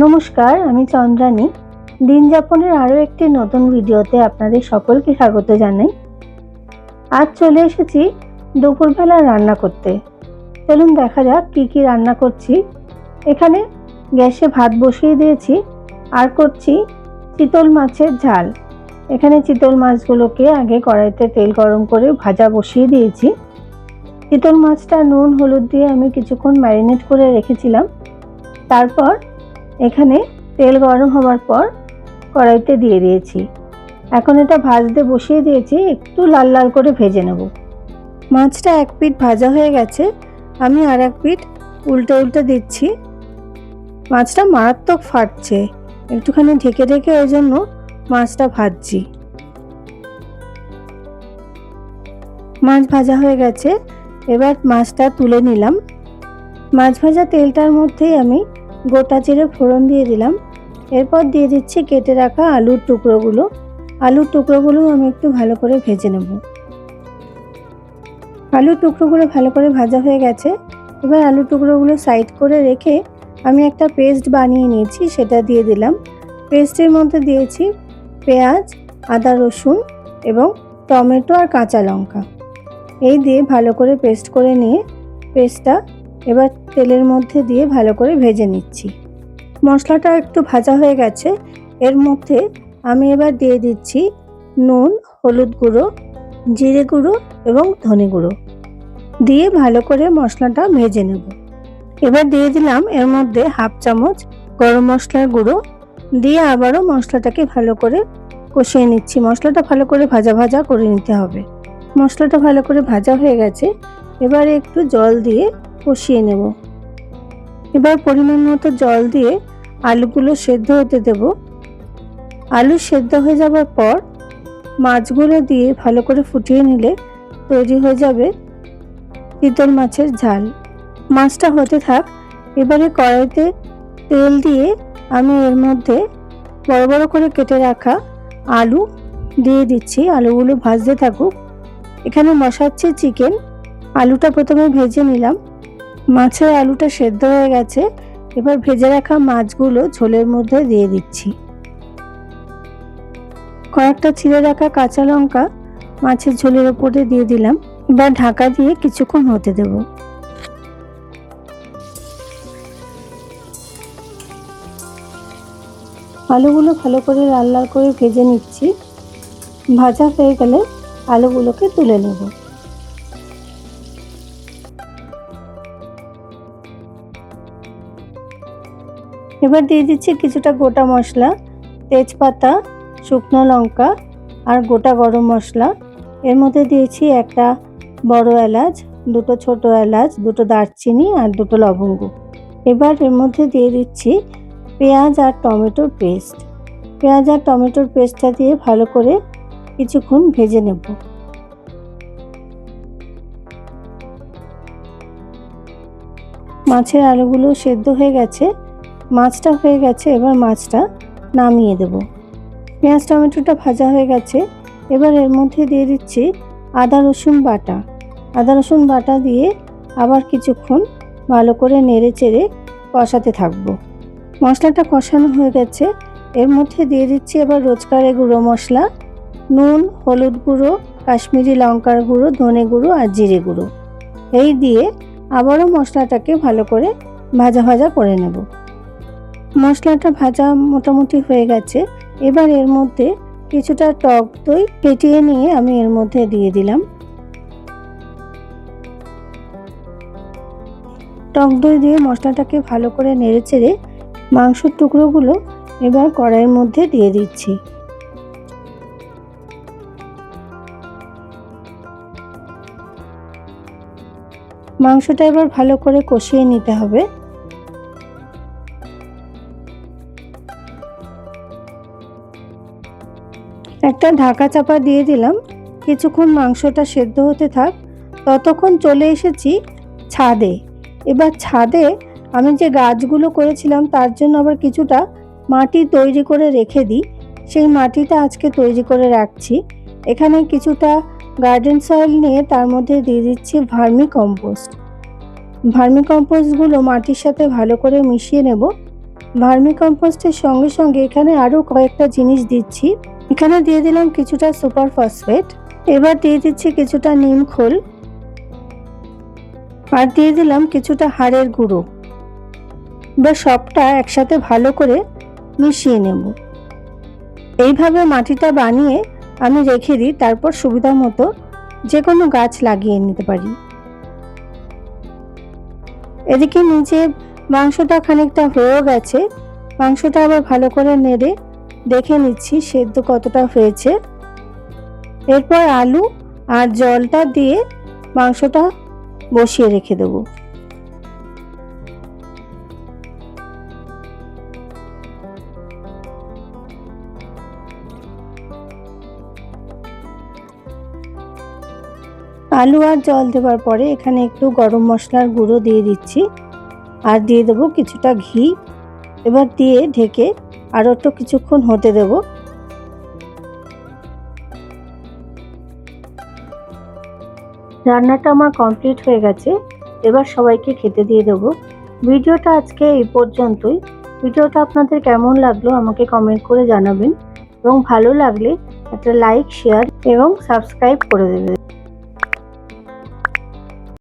নমস্কার, আমি চন্দ্রানী। দিন যাপনের আরও একটি নতুন ভিডিওতে আপনাদের সকলকে স্বাগত জানাই। আজ চলে এসেছি দুপুরবেলা রান্না করতে। চলুন দেখা যাক কী কী রান্না করছি। এখানে গ্যাসে ভাত বসিয়ে দিয়েছি, আর করছি চিতল মাছের ঝাল। এখানে চিতল মাছগুলোকে আগে কড়াইতে তেল গরম করে ভাজা বসিয়ে দিয়েছি। চিতল মাছটা নুন, হলুদ দিয়ে আমি কিছুক্ষণ ম্যারিনেট করে রেখেছিলাম। তারপর এখানে তেল গরম হওয়ার পর কড়াইতে দিয়ে দিয়েছি। এখন এটা ভাজতে বসিয়ে দিয়েছি, একটু লাল লাল করে ভেজে নেব। মাছটা এক পিঠ ভাজা হয়ে গেছে, আমি আর এক পিঠ উল্টে উল্টে দিচ্ছি। মাছটা মারাত্মক ফাটছে, একটুখানি ঢেকে ঢেকে ওই জন্য মাছটা ভাজছি। মাছ ভাজা হয়ে গেছে, এবার মাছটা তুলে নিলাম। মাছ ভাজা তেলটার মধ্যেই আমি গোটা জিরে ফোড়ন দিয়ে দিলাম। এরপর দিয়ে দিচ্ছি কেটে রাখা আলুর টুকরোগুলো। আলুর টুকরোগুলো আমি একটু ভালো করে ভেজে নেব। আলুর টুকরোগুলো ভালো করে ভাজা হয়ে গেছে। এবার আলুর টুকরোগুলো সাইড করে রেখে আমি একটা পেস্ট বানিয়ে নিয়েছি, সেটা দিয়ে দিলাম। পেস্টের মধ্যে দিয়েছি পেঁয়াজ, আদা রসুন এবং টমেটো আর কাঁচা লঙ্কা। এই দিয়ে ভালো করে পেস্ট করে নিয়ে পেস্টটা এবার তেলের মধ্যে দিয়ে ভালো করে ভেজে নিচ্ছি। মশলাটা একটু ভাজা হয়ে গেছে। এর মধ্যে আমি এবার দিয়ে দিচ্ছি নুন, হলুদ গুঁড়ো, জিরে গুঁড়ো এবং ধনে গুঁড়ো। দিয়ে ভালো করে মশলাটা ভেজে নেব। এবার দিয়ে দিলাম এর মধ্যে হাফ চামচ গরম মশলার গুঁড়ো। দিয়ে আবারও মশলাটাকে ভালো করে কষিয়ে নিচ্ছি। মশলাটা ভালো করে ভাজা ভাজা করে নিতে হবে। মশলাটা ভালো করে ভাজা হয়ে গেছে। এবারে একটু জল দিয়ে কষিয়ে নেব। এবার পরিমাণ মতো জল দিয়ে আলুগুলো সেদ্ধ হতে দেব। আলু সেদ্ধ হয়ে যাবার পর মাছগুলো দিয়ে ভালো করে ফুটিয়ে নিলে তৈরি হয়ে যাবে চিতল মাছের ঝাল। মাছটা হতে থাক, এবারে কড়াইতে তেল দিয়ে আমি এর মধ্যে বড় বড় করে কেটে রাখা আলু দিয়ে দিচ্ছি। আলুগুলো ভাজতে থাকুক। এখানে বসাচ্ছি চিকেন আলুটা প্রথমে ভেজে নিলাম। মাছের আলুটা সেদ্ধ হয়ে গেছে। এবার ভেজে রাখা মাছগুলো ঝোলের মধ্যে দিয়ে দিচ্ছি। কয়েকটা ছিঁড়ে রাখা কাঁচা লঙ্কা মাছের ঝোলের ওপরে দিয়ে দিলাম। এবার ঢাকা দিয়ে কিছুক্ষণ হতে দেব। আলুগুলো ভালো করে লাল লাল করে ভেজে নিচ্ছি। ভাজা হয়ে গেলে আলুগুলোকে তুলে নেব। এবার দিয়ে দিচ্ছি কিছুটা গোটা মশলা, তেজপাতা, শুকনো লঙ্কা আর গোটা গরম মশলা। এর মধ্যে দিয়েছি একটা বড় এলাচ, দুটো ছোট এলাচ, দুটো দারচিনি আর দুটো লবঙ্গ। এবার এর মধ্যে দিয়ে দিচ্ছি পেঁয়াজ আর টমেটোর পেস্ট। পেঁয়াজ আর টমেটোর পেস্টটা দিয়ে ভালো করে কিছুক্ষণ ভেজে নেব। মাছের আলুগুলো সেদ্ধ হয়ে গেছে। মাছটা হয়ে গেছে, এবার মাছটা নামিয়ে দেব। পেঁয়াজ, টমেটোটা ভাজা হয়ে গেছে, এবার এর মধ্যে দিয়ে দিচ্ছি আদা, রসুন বাটা। আদা, রসুন বাটা দিয়ে আবার কিছুক্ষণ ভালো করে নেড়ে চেড়ে কষাতে থাকব। মশলাটা কষানো হয়ে গেছে, এর মধ্যে দিয়ে দিচ্ছি এবার রোজকারে গুঁড়ো মশলা, নুন, হলুদ গুঁড়ো, কাশ্মীরি লঙ্কার গুঁড়ো, ধনে গুঁড়ো আর জিরে গুঁড়ো। এই দিয়ে আবারও মশলাটাকে ভালো করে ভাজা ভাজা করে নেব। মশলাটা ভাজা মোটামুটি হয়ে গেছে। এবার এর মধ্যে কিছুটা টক দই ফেটিয়ে নিয়ে আমি এর মধ্যে দিয়ে দিলাম। টক দই দিয়ে মশলাটাকে ভালো করে নেড়ে চেড়ে মাংসর টুকরোগুলো এবার কড়াইয়ের মধ্যে দিয়ে দিচ্ছি। মাংসটা এবার ভালো করে কষিয়ে নিতে হবে। একটা ঢাকা চাপা দিয়ে দিলাম। কিছুক্ষণ মাংসটা সেদ্ধ হতে থাক। ততক্ষণ চলে এসেছি ছাদে। এবার ছাদে আমি যে গাছগুলো করেছিলাম, তার জন্য আবার কিছুটা মাটি তৈরি করে রেখে দিই। সেই মাটিটা আজকে তৈরি করে রাখছি। এখানে কিছুটা গার্ডেন সয়েল নিয়ে তার মধ্যে দিয়ে দিচ্ছি ভার্মি কম্পোস্ট ভার্মি কম্পোস্টগুলো মাটির সাথে ভালো করে মিশিয়ে নেব। ভার্মি কম্পোস্টের সঙ্গে সঙ্গে এখানে আরও কয়েকটা জিনিস দিচ্ছি। এখানে দিয়ে দিলাম কিছুটা সুপার ফসফেট। এবার দিয়ে দিচ্ছি কিছুটা নিম খোল। আর দিয়ে দিলাম কিছুটা হাড়ের গুঁড়ো। এবার সবটা একসাথে ভালো করে মিশিয়ে নেব। এইভাবে মাটিটা বানিয়ে আমি রেখে দিই, তারপর সুবিধা মতো যে কোনো গাছ লাগিয়ে নিতে পারি। এদিকে নিচে মাংসটা খানিকটা হয়েও গেছে। মাংসটা আবার ভালো করে নেড়ে দেখে নিচ্ছি সেদ্ধ কতটা হয়েছে। এরপর আলু আর জলটা দিয়ে মাংসটা বসিয়ে রেখে দেবো। আলু আর জল দেওয়ার পরে এখানে একটু গরম মশলার গুঁড়ো দিয়ে দিচ্ছি। আর দিয়ে দেবো কিছুটা ঘি। এবার দিয়ে ঢেকে আরও একটু কিছুক্ষণ হতে দেব। রান্নাটা আমার কমপ্লিট হয়ে গেছে, এবার সবাইকে খেতে দিয়ে দেবো। ভিডিওটা আজকে এই পর্যন্তই। ভিডিওটা আপনাদের কেমন লাগল আমাকে কমেন্ট করে জানাবেন এবং ভালো লাগলে একটা লাইক শেয়ার এবং সাবস্ক্রাইব করে দেবেন।